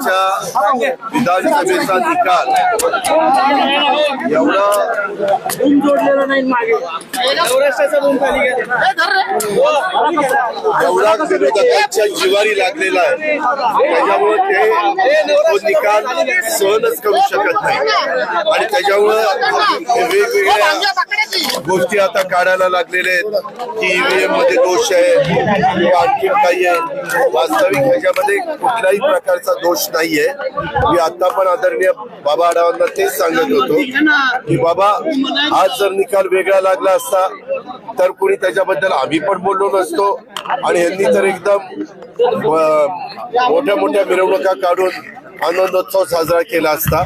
साताऱ्याच्या विधानसभेचा निकाल. एवढा एवढा विरोधकांच्या जिवारी लागलेला आहे. त्याच्यामुळे ते तो निकाल सहनच करू शकत नाही. आणि त्याच्यामुळं वेगवेगळ्या गोष्टी आता काढायला लागलेल्या आहेत. की ईव्हीएममध्ये दोष आहे किंवा आणखी काही आहे. वास्तविक ह्याच्यामध्ये कुठल्याही प्रकारचा दोष नाहीये. मी आता पण आदरणीय बाबा आढावांना तेच सांगत होतो की बाबा आज जर निकाल वेगळा लागला असता तर कुणी त्याच्याबद्दल आम्ही पण बोललो नसतो आणि यांनी तर एकदम मोठ्या मोठ्या मिरवणुका काढून आनंदोत्सव साजरा केला असता.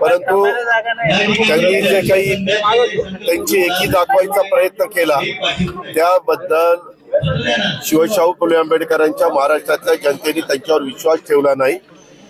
परंतु त्यांनी जे काही त्यांची एकी दाखवायचा प्रयत्न केला त्याबद्दल शिवशाहू फुले आंबेडकरांच्या महाराष्ट्रातल्या जनतेने त्यांच्यावर विश्वास ठेवला नाही.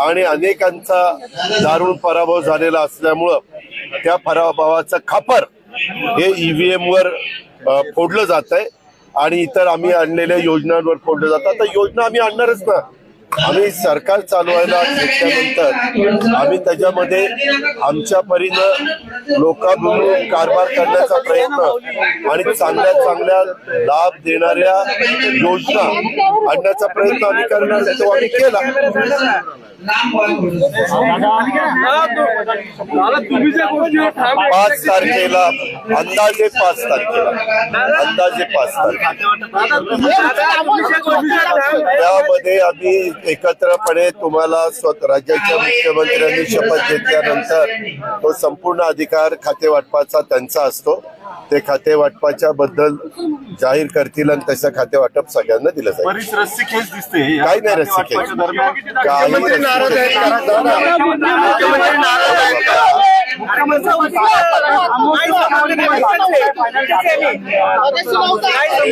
आणि अनेकांचा दारुण पराभव झालेला असल्यामुळं त्या पराभवाचं खापर हे ईव्हीएम वर फोडलं जात आहे आणि इतर आम्ही आणलेल्या योजनांवर फोडलं जातं. तर योजना आम्ही आणणारच ना. आम्ही सरकार चालवायला घेतल्यानंतर आम्ही त्याच्यामध्ये आमच्या परीनं लोकांबरोबर कारभार करण्याचा प्रयत्न आणि चांगल्या चांगल्या लाभ देणाऱ्या योजना आणण्याचा प्रयत्न आम्ही करणार तो आम्ही केला. पाच तारखेला अंदाजे पाच तारखेला अंदाजे पाच तारखेला. त्यामध्ये आम्ही एकत्रपणे तुम्हाला स्वत राज्याच्या मुख्यमंत्र्यांनी शपथ घेतल्यानंतर तो संपूर्ण अधिकार खाते वाटपाचा त्यांचा असतो. ते खाते वाटपाच्या बद्दल जाहीर करतील आणि तसं खाते वाटप सगळ्यांना दिलं जाईल. काही नाही रस्सी खेच. काही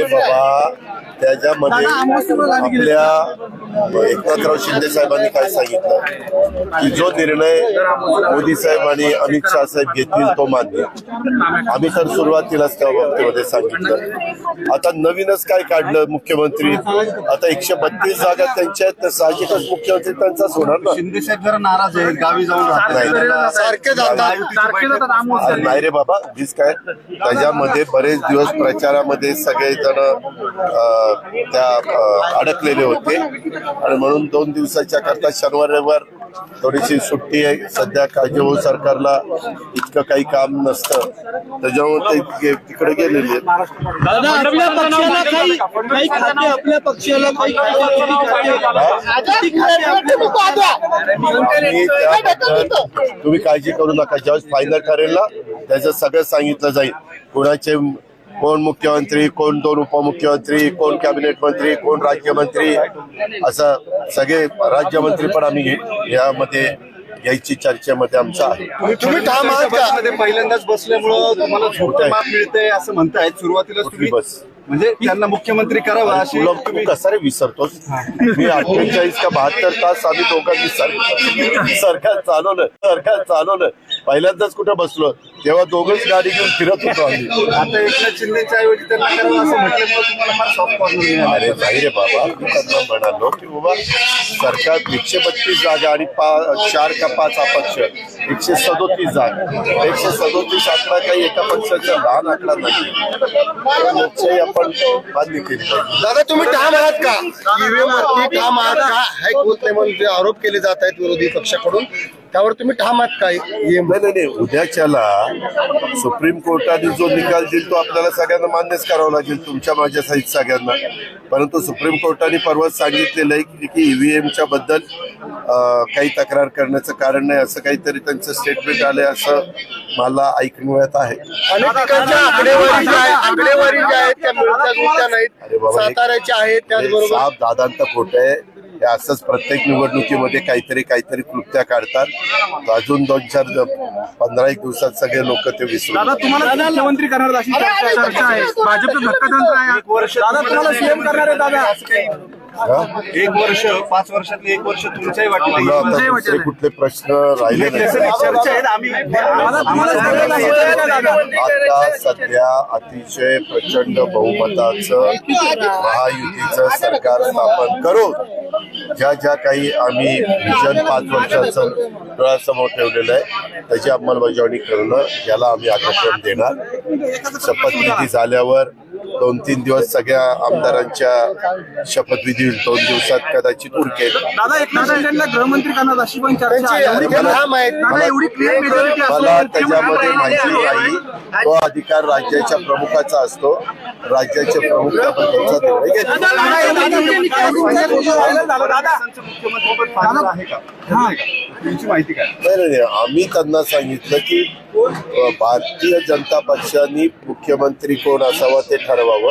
बाबा. त्याच्यामध्ये आपल्या एकनाथराव शिंदे साहेबांनी काय सांगितलं? की जो निर्णय मोदी साहेब आणि अमित शहा साहेब घेतील तो मान्य. आम्ही तर सुरुवातीलाच त्या बाबतीमध्ये सांगितलं. आता नवीनच काय काढलं मुख्यमंत्री? आता एकशे बत्तीस जागा त्यांच्या आहेत तर साहजिकच मुख्यमंत्री त्यांचाच होणार ना? शिंदे साहेब जरा नाराज आहेत गावी जाऊन नाही. सारखे नाही रे बाबा वीज काय? त्याच्यामध्ये बरेच दिवस प्रचारामध्ये सगळेजण अं, त्या अं, अडकलेले होते. आणि म्हणून दोन दिवसाच्या करता शनिवार रविवार थोडीशी सुट्टी आहे सध्या काळजीभाऊ सरकारला इतकं काही काम नसतं त्याच्यामुळे ते तिकडे गेलेले तुम्ही काळजी करू नका ज्यावेळेस फायनल ठरेल ना त्याचं सगळं सांगितलं जाईल कोणाचे कोण मुख्यमंत्री कोण दोन उपमुख्यमंत्री कोण कॅबिनेट मंत्री कोण राज्यमंत्री असं सगळे राज्यमंत्री पण आम्ही यामध्ये घ्यायची चर्चेमध्ये आमचं आहे. तुम्ही ठाम आहात का? पहिल्यांदाच बसल्यामुळं तुम्हाला मिळते असं म्हणतायत. सुरुवातीला बस? म्हणजे त्यांना मुख्यमंत्री करावा अशी तुला तू कसा रे विसरतोस मी अठ्ठेचाळीस का बहात्तर तास आम्ही दोघांनी सर- सरकार चालवलं सरकार चालवलं. पहिल्यांदाच कुठं बसलो तेव्हा दोघंच गाडी घेऊन फिरत होतो आम्ही. आता एकनाथ शिंदेच्या ऐवजी त्यांना करावं असं म्हटल्यामुळे तुम्हाला फार सॉफ्ट कॉर्नर मिळाला अरे नाही रे बाबा मी त्यांना म्हणालो की बाबा सरकार एकशे बत्तीस जागा आणि पा चार का पाच अपक्ष. एकशे सदोतीस जागा. एकशे सदोतीस आकडा काही एका पक्षाचा लहान आकडा नाही. लोकशाही आपण केली दादा तुम्ही ठाम आहात का? ईव्हीएम वरती ठाम आहात का? हाय होत नाही म्हणून जे आरोप केले जात आहेत विरोधी पक्षाकडून त्यावर तुम्ही ठाम आहात का ईव्हीएम नाही नाही नाही. उद्याच्याला सुप्रीम कोर्टाने जो निकाल देईल तो आपल्याला सगळ्यांना मान्यच करावा लागेल तुमच्या माझ्या सहित सगळ्यांना. परंतु सुप्रीम कोर्टाने परवाच सांगितलेलं आहे की- की ईव्हीएमच्या बद्दल अं, काही तक्रार करण्याचं कारण नाही असं काहीतरी त्यांचं स्टेटमेंट आलंय असं मला ऐकण्यात आहे. आकडेवारी ज्या आहेत त्या नाहीत. साताऱ्याच्या आहेत त्याचबरोबर साप दादांत खोट आहे. हे असंच प्रत्येक निवडणुकीमध्ये काहीतरी काहीतरी कृत्या काढतात. अजून दोन चार पंधरा एक दिवसात सगळे लोक ते विसरून दादा तुम्हाला मुख्यमंत्री करणार अशी चर्चा चर्चा आहे. भाजपचं धक्कातंत्र आहे. एक वर्ष दादा तुम्हाला सीएम करणार आहे दादा. हा? एक वर्ष पाच वर्षातले एक वर्ष तुमच्याही वाटेल. कुठले प्रश्न राहिले आता सध्या अतिशय प्रचंड बहुमताचं महायुतीचं सरकार स्थापन करून ज्या ज्या काही आम्ही विजन पाच वर्षाचं डोळ्यासमोर ठेवलेलं आहे त्याची अंमलबजावणी करणं याला आम्ही अग्रक्रम देणार. शपथविधी झाल्यावर दोन तीन दिवस सगळ्या आमदारांच्या शपथविधी होईल दोन दिवसात कदाचित उरकेल मेजॉरिटी मला त्याच्यामध्ये माहिती नाही. तो अधिकार राज्याच्या प्रमुखाचा असतो. राज्याचे प्रमुख निर्णय नाही नाही नाही. आम्ही त्यांना सांगितलं की भारतीय जनता पक्षाने मुख्यमंत्री कोण असावा ते ठरवावं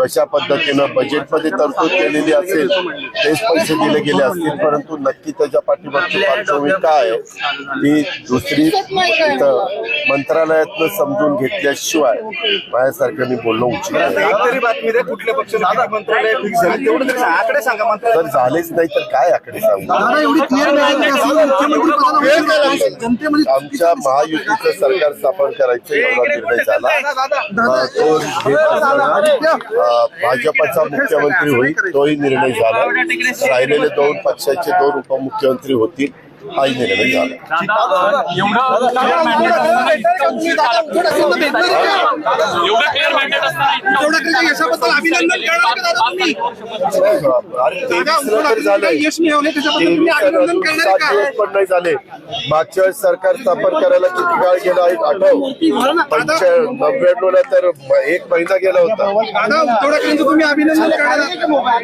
कशा पद्धतीनं बजेटमध्ये तरतूद केलेली असेल तेच पैसे दिले गेले असतील परंतु नक्की त्याच्या पाठीमागची पार्श्वभूमी काय ती दुसरी इथं मंत्रालयातनं समजून घेतल्याशिवाय माझ्यासारखं मी बोलणं उचित तरी बातमी द्या कुठल्या पक्षाचं किती मंत्रालय फिक्स झाले. तेवढं तरी सांगा. आकडे सांगा मंत्रालय जर झालेच नाही तर काय आकडे सांगू? आमच्या महायुतीचं सरकार स्थापन करायचं एवढा निर्णय झाला. तो घेत असताना भाजपचा मुख्यमंत्री होईल तोही निर्णय झाला. राहिलेले दोन पक्षाचे दोन उपमुख्यमंत्री होतील. हाही निर्णय झाला. झाले. मागच्या वेळेस सरकार स्थापन करायला किती काळ गेला आहे आठव. नव्याण्णव ला तर एक महिना गेला होता.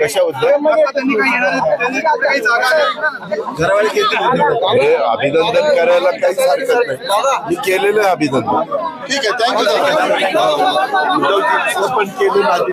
कशाबद्दल हे अभिनंदन करायला काहीच हरकत नाही. मी केलेलं आहे अभिनंदन. ठीक आहे थँक्यू पण अभिनंदन